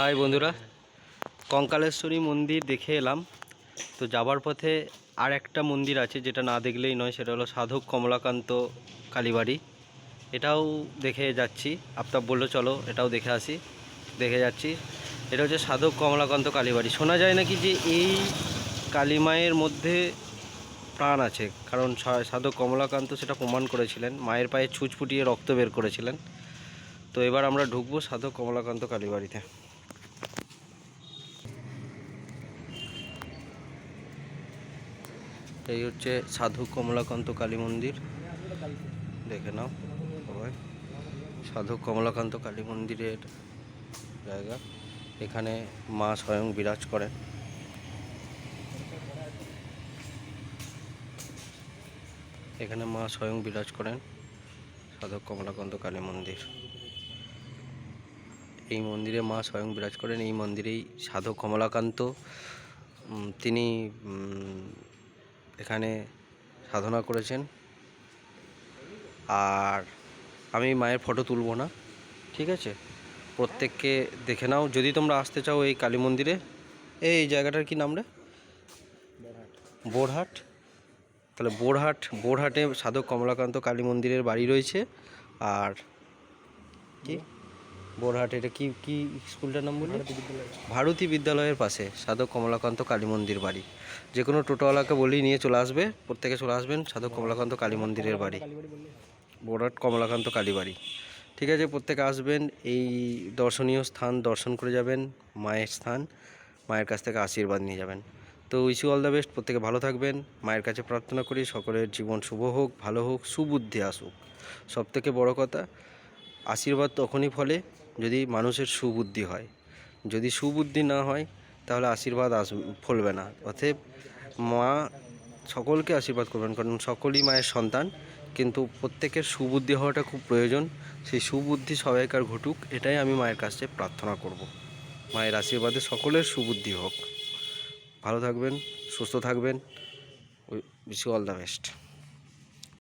High বন্ধুরা, কঙ্কালেশ্বরী মন্দির দেখে এলাম। তো যাবার পথে আর একটা মন্দির আছে, যেটা না দেখলেই নয়, সেটা হলো সাধক কমলাকান্ত কালীবাড়ি। এটাও দেখে যাচ্ছি। আপনার বলল, চলো, এটাও দেখে আসি, দেখে যাচ্ছি। এটা হচ্ছে সাধক কমলাকান্ত কালীবাড়ি। শোনা যায় নাকি যে এই কালীমায়ের মধ্যে প্রাণ আছে, কারণ সাধক কমলাকান্ত সেটা প্রমাণ করেছিলেন, মায়ের পায়ে ছুঁচ ফুটিয়ে রক্ত বের করেছিলেন। তো এবার আমরা ঢুকবো সাধক কমলাকান্ত কালীবাড়িতে। এই হচ্ছে সাধু কমলাকান্ত কালী মন্দির। দেখে নাও সবাই। সাধু কমলাকান্ত কালী মন্দিরের জায়গা। এখানে মা স্বয়ং বিরাজ করেন। এখানে মা স্বয়ং বিরাজ করেন সাধক কমলাকান্ত কালী মন্দির। এই মন্দিরে মা স্বয়ং বিরাজ করেন। এই মন্দিরেই সাধক কমলাকান্ত তিনি এখানে সাধনা করেছেন। আর আমি মায়ের ফটো তুলবো না, ঠিক আছে? প্রত্যেককে দেখে নাও। যদি তোমরা আসতে চাও এই কালী মন্দিরে, এই জায়গাটার কি নাম রে? বোরহাট। তাহলে বোরহাট, বোরহাটে সাধক কমলাকান্ত কালী মন্দিরের বাড়ি রয়েছে। আর কি? বোরহাট এটা কি কি স্কুলটার নাম বললি? ভারতী বিদ্যালয়ের পাশে সাধক কমলাকান্ত কালী মন্দির বাড়ি। যে কোনো টোটোওয়ালাকে বলেই নিয়ে চলে আসবে প্রত্যেকে চলে আসবেন সাধক কমলাকান্ত কালী মন্দিরের বাড়ি। বোরহাট কমলাকান্ত কালী বাড়ি। ঠিক আছে প্রত্যেকে আসবেন এই দর্শনীয় স্থান দর্শন করে যাবেন মায়ের স্থান মায়ের কাছ থেকে আশীর্বাদ নিয়ে যাবেন। তো উইশ অল দ্য বেস্ট প্রত্যেকে ভালো থাকবেন মায়ের কাছে প্রার্থনা করি সকলের জীবন শুভ হোক ভালো হোক সুবুদ্ধি আসুক। সব থেকে বড় কথা আশীর্বাদ তখনই ফলে যদি মানুষের সুবুদ্ধি হয়। যদি সুবুদ্ধি না হয়, তাহলে আশীর্বাদ আস, ফলবে না। অতএব মা সকলকে আশীর্বাদ করবেন, কারণ সকলেই মায়ের সন্তান, কিন্তু প্রত্যেকের সুবুদ্ধি হওয়াটা খুব প্রয়োজন। সেই সুবুদ্ধি সবাইকার ঘটুক, এটাই আমি মায়ের কাছে প্রার্থনা করব। মায়ের আশীর্বাদে সকলের সুবুদ্ধি হোক। ভালো থাকবেন, সুস্থ থাকবেন। Wish all the best